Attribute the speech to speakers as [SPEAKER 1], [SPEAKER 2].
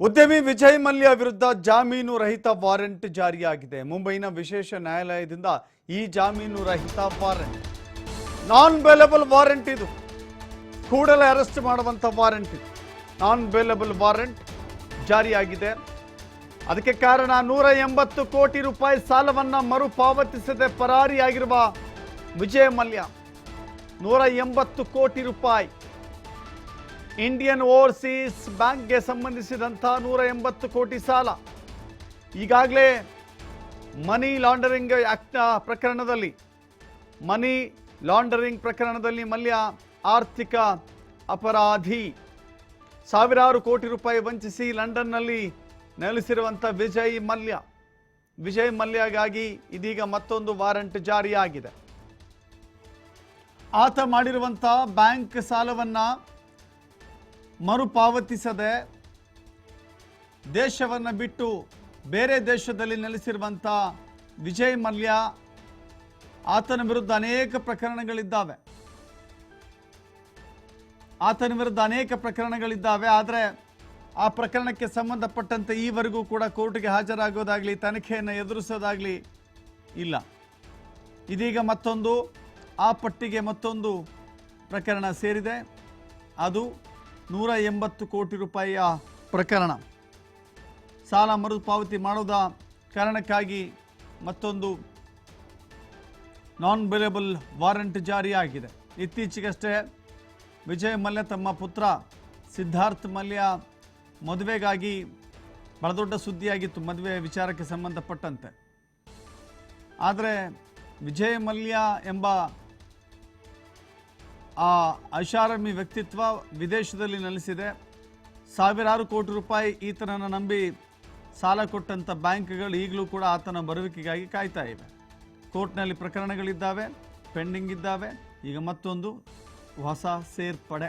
[SPEAKER 1] ಉದ್ಯಮಿ ವಿಜಯ್ ಮಲ್ಯ ವಿರುದ್ಧ ಜಾಮೀನು ರಹಿತ ವಾರೆಂಟ್ ಜಾರಿಯಾಗಿದೆ. ಮುಂಬೈನ ವಿಶೇಷ ನ್ಯಾಯಾಲಯದಿಂದ ಈ ಜಾಮೀನು ರಹಿತ ವಾರೆಂಟ್. ನಾನ್ ಬೇಲೆಬಲ್ ವಾರೆಂಟ್ ಇದು. ಕೂಡಲೇ ಅರೆಸ್ಟ್ ಮಾಡುವಂಥ ವಾರೆಂಟ್ ಇದು. ನಾನ್ ಬೇಲೆಬಲ್ ವಾರೆಂಟ್ ಜಾರಿಯಾಗಿದೆ. ಅದಕ್ಕೆ ಕಾರಣ ನೂರ ಎಂಬತ್ತು ಕೋಟಿ ರೂಪಾಯಿ ಸಾಲವನ್ನ ಮರುಪಾವತಿಸದೆ ಪರಾರಿಯಾಗಿರುವ ವಿಜಯ್ ಮಲ್ಯ ನೂರ ಎಂಬತ್ತು ಕೋಟಿ ರೂಪಾಯಿ ಇಂಡಿಯನ್ ಓವರ್ಸೀಸ್ ಬ್ಯಾಂಕ್ಗೆ ಸಂಬಂಧಿಸಿದಂಥ ನೂರ ಎಂಬತ್ತು ಕೋಟಿ ಸಾಲ. ಈಗಾಗಲೇ ಮನಿ ಲಾಂಡರಿಂಗ್ ಆಕ್ಟ್ ಪ್ರಕರಣದಲ್ಲಿ, ಮನಿ ಲಾಂಡರಿಂಗ್ ಪ್ರಕರಣದಲ್ಲಿ ಮಲ್ಯ ಆರ್ಥಿಕ ಅಪರಾಧಿ. ಸಾವಿರಾರು ಕೋಟಿ ರೂಪಾಯಿ ವಂಚಿಸಿ ಲಂಡನ್ನಲ್ಲಿ ನೆಲೆಸಿರುವಂಥ ವಿಜಯ್ ಮಲ್ಯ. ವಿಜಯ್ ಮಲ್ಯಗಾಗಿ ಇದೀಗ ಮತ್ತೊಂದು ವಾರಂಟ್ ಜಾರಿಯಾಗಿದೆ. ಆತ ಮಾಡಿರುವಂಥ ಬ್ಯಾಂಕ್ ಸಾಲವನ್ನು ಮರುಪಾವತಿಸದೆ ದೇಶವನ್ನು ಬಿಟ್ಟು ಬೇರೆ ದೇಶದಲ್ಲಿ ನೆಲೆಸಿರುವಂಥ ವಿಜಯ್ ಮಲ್ಯ, ಆತನ ವಿರುದ್ಧ ಅನೇಕ ಪ್ರಕರಣಗಳಿದ್ದಾವೆ. ಆತನ ವಿರುದ್ಧ ಅನೇಕ ಪ್ರಕರಣಗಳಿದ್ದಾವೆ, ಆದರೆ ಆ ಪ್ರಕರಣಕ್ಕೆ ಸಂಬಂಧಪಟ್ಟಂತೆ ಈವರೆಗೂ ಕೂಡ ಕೋರ್ಟ್ಗೆ ಹಾಜರಾಗೋದಾಗಲಿ, ತನಿಖೆಯನ್ನು ಎದುರಿಸೋದಾಗಲಿ ಇಲ್ಲ. ಇದೀಗ ಮತ್ತೊಂದು, ಆ ಪಟ್ಟಿಗೆ ಮತ್ತೊಂದು ಪ್ರಕರಣ ಸೇರಿದೆ. ಅದು ನೂರ ಎಂಬತ್ತು ಕೋಟಿ ರೂಪಾಯಿಯ ಪ್ರಕರಣ. ಸಾಲ ಮರುಪಾವತಿ ಮಾಡೋದ ಕಾರಣಕ್ಕಾಗಿ ಮತ್ತೊಂದು ನಾನ್ ಬೇಲೆಬಲ್ ವಾರಂಟ್ ಜಾರಿಯಾಗಿದೆ. ಇತ್ತೀಚೆಗಷ್ಟೇ ವಿಜಯ್ ಮಲ್ಯ ತಮ್ಮ ಪುತ್ರ ಸಿದ್ಧಾರ್ಥ್ ಮಲ್ಯ ಮದುವೆಗಾಗಿ ಬಹಳ ದೊಡ್ಡ ಸುದ್ದಿಯಾಗಿತ್ತು ಮದುವೆ ವಿಚಾರಕ್ಕೆ ಸಂಬಂಧಪಟ್ಟಂತೆ. ಆದರೆ ವಿಜಯ್ ಮಲ್ಯ ಎಂಬ ಆ ಐಷಾರಾಮಿ ವ್ಯಕ್ತಿತ್ವ ವಿದೇಶದಲ್ಲಿ ನೆಲೆಸಿದೆ. ಸಾವಿರಾರು ಕೋಟಿ ರೂಪಾಯಿ ಈತನನ್ನು ನಂಬಿ ಸಾಲ ಕೊಟ್ಟಂಥ ಬ್ಯಾಂಕ್ಗಳು ಈಗಲೂ ಕೂಡ ಆತನ ಬರುವಿಕೆಗಾಗಿ ಕಾಯ್ತಾ ಇವೆ. ಕೋರ್ಟ್ನಲ್ಲಿ ಪ್ರಕರಣಗಳಿದ್ದಾವೆ, ಪೆಂಡಿಂಗ್ ಇದ್ದಾವೆ. ಈಗ ಮತ್ತೊಂದು ಹೊಸ ಸೇರ್ಪಡೆ.